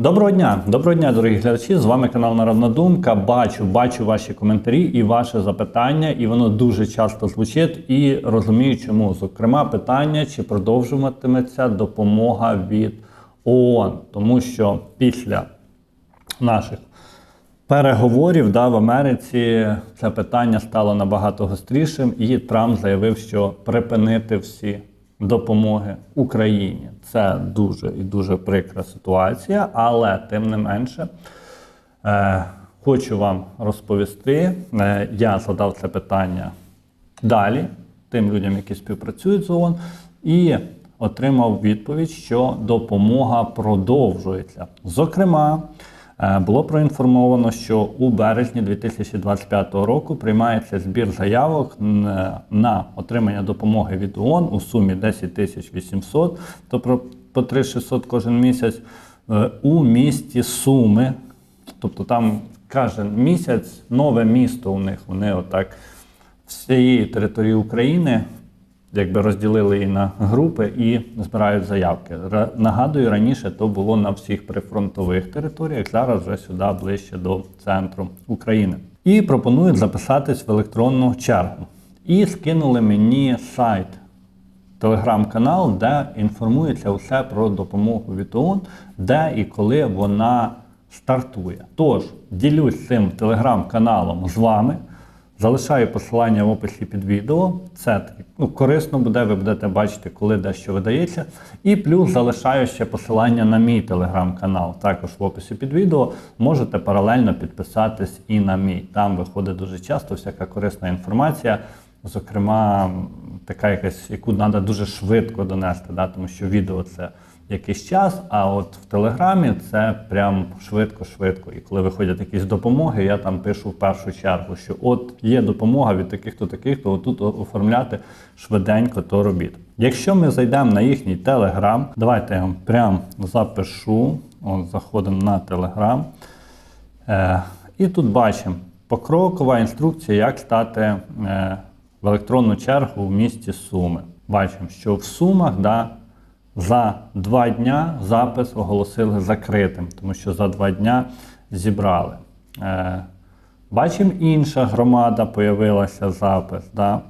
Доброго дня, доброго дня, дорогі глядачі. З вами канал Народна Думка. Бачу, бачу ваші коментарі і ваше запитання, і воно дуже часто звучить. І розумію, чому. Зокрема, питання, чи продовжуватиметься допомога від ООН, тому що після наших переговорів да, в Америці це питання стало набагато гострішим, і Трамп заявив, що припинити всі допомоги Україні. Це дуже і дуже прикра ситуація, але тим не менше. Е, хочу вам розповісти. Е, я задав це питання далі тим людям, які співпрацюють з ООН, і отримав відповідь, що допомога продовжується. Зокрема, було проінформовано, що у березні 2025 року приймається збір заявок на отримання допомоги від ООН у сумі 10 тисяч 800, то про по 3600 кожен місяць е, у місті Суми. Тобто там кожен місяць нове місто у них. Вони отак всієї території України якби розділили її на групи і збирають заявки. Нагадую, раніше то було на всіх прифронтових територіях, зараз вже сюди ближче до центру України. І пропонують записатись в електронну чергу. І скинули мені сайт телеграм-канал, де інформується усе про допомогу від де і коли вона стартує. Тож ділюсь цим телеграм-каналом з вами. Залишаю посилання в описі під відео. Це ну, корисно буде, ви будете бачити, коли де що видається. І плюс залишаю ще посилання на мій телеграм-канал. Також в описі під відео можете паралельно підписатись і на мій. Там виходить дуже часто всяка корисна інформація. Зокрема, така якась, яку треба дуже швидко донести, да? тому що відео це якийсь час, а от в Телеграмі це прям швидко-швидко. І коли виходять якісь допомоги, я там пишу в першу чергу, що от є допомога від таких-то таких, то отут оформляти швиденько то робіть. Якщо ми зайдемо на їхній Телеграм, давайте я вам прям запишу. От, заходимо на Телеграм. Е, і тут бачимо покрокова інструкція, як стати е, в електронну чергу в місті Суми. Бачимо, що в Сумах да, за два дня запис оголосили закритим, тому що за два дня зібрали. Е, бачимо, інша громада появилася запис. Да.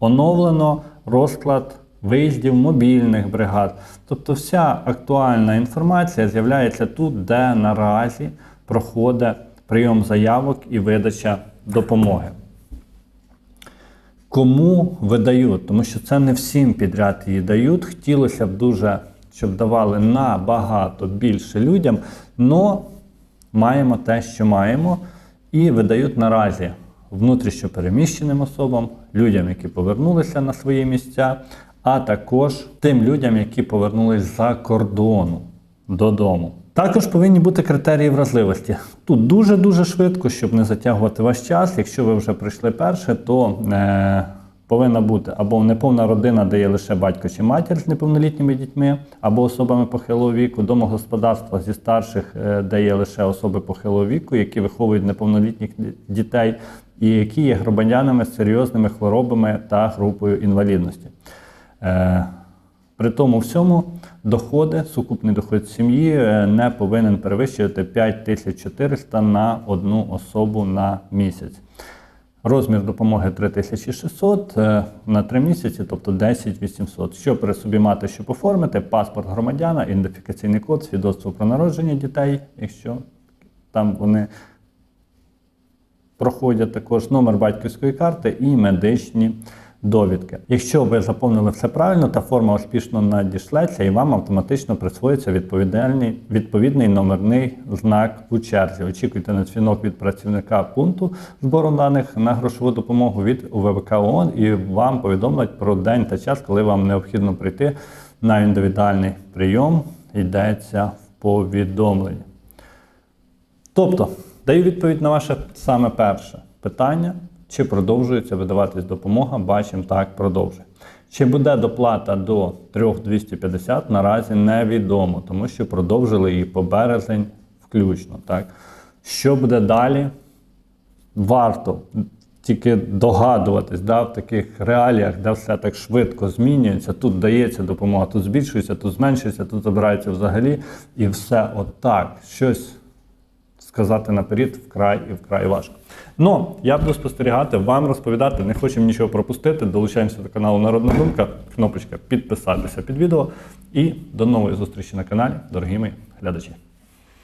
Оновлено розклад виїздів мобільних бригад. Тобто вся актуальна інформація з'являється тут, де наразі проходить прийом заявок і видача допомоги. Кому видають? Тому що це не всім підряд її дають. Хотілося б дуже, щоб давали набагато більше людям, але маємо те, що маємо, і видають наразі внутрішньо переміщеним особам, людям, які повернулися на свої місця, а також тим людям, які повернулись за кордону додому. Також повинні бути критерії вразливості. Тут дуже-дуже швидко, щоб не затягувати ваш час. Якщо ви вже прийшли перше, то е, повинна бути або неповна родина, де є лише батько чи матір з неповнолітніми дітьми, або особами похилого віку, домогосподарства зі старших, е, де є лише особи похилого віку, які виховують неповнолітніх дітей, і які є громадянами з серйозними хворобами та групою інвалідності. Е, при тому всьому доходи, сукупний доход сім'ї е, не повинен перевищувати 5400 на одну особу на місяць. Розмір допомоги 3600 е, на 3 місяці, тобто 10800. Що при собі мати, щоб оформити, паспорт громадяна, ідентифікаційний код, свідоцтво про народження дітей, якщо там вони проходять також номер батьківської карти і медичні довідки. Якщо ви заповнили все правильно, та форма успішно надішлеться і вам автоматично присвоїться відповідальний, відповідний номерний знак у черзі. Очікуйте на дзвінок від працівника пункту збору даних на грошову допомогу від УВВК ООН і вам повідомлять про день та час, коли вам необхідно прийти на індивідуальний прийом. Йдеться в повідомленні. Тобто, даю відповідь на ваше саме перше питання. Чи продовжується видаватись допомога? Бачимо, так, продовжує. Чи буде доплата до 3250, наразі невідомо, тому що продовжили її по березень включно. Так? Що буде далі? Варто тільки догадуватись, да, в таких реаліях, де все так швидко змінюється. Тут дається допомога, тут збільшується, тут зменшується, тут забирається взагалі, і все отак. Щось сказати наперед вкрай і вкрай важко. Ну, я буду спостерігати, вам розповідати, не хочемо нічого пропустити. Долучаємося до каналу Народна Думка, кнопочка підписатися під відео. І до нової зустрічі на каналі, дорогі мої глядачі.